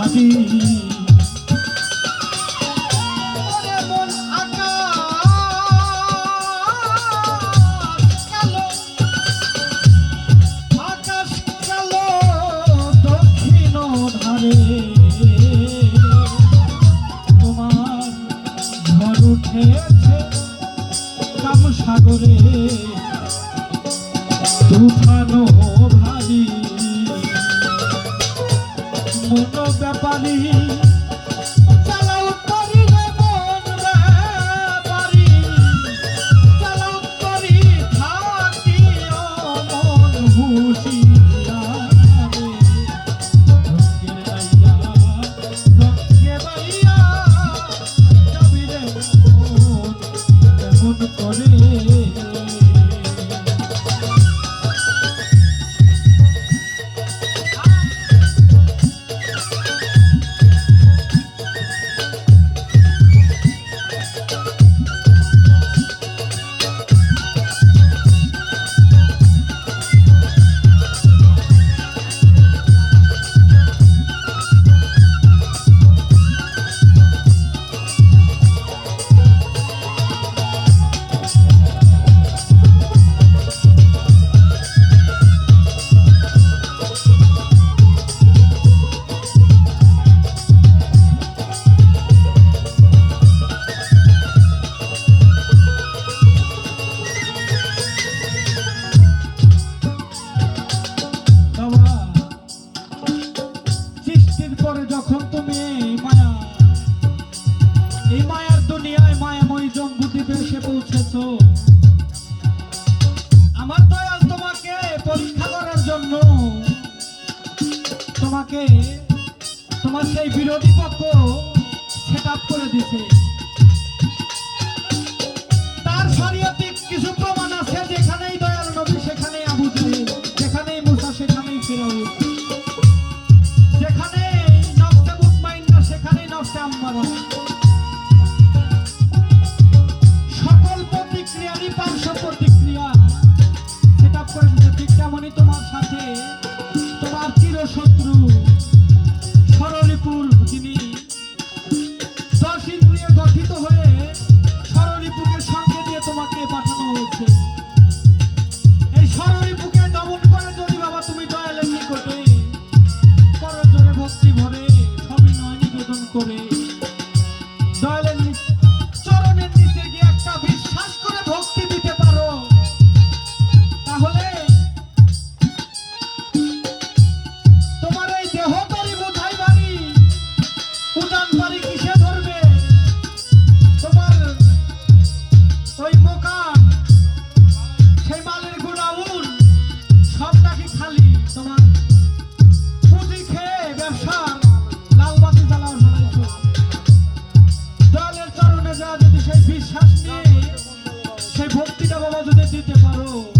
হাসি। তোমাকে, তোমার সেই বিরোধী পক্ষ সেট আপ করে দিছে তার শরীয়তে কিছু প্রমাণ আছে যেখানেই তো Brasil.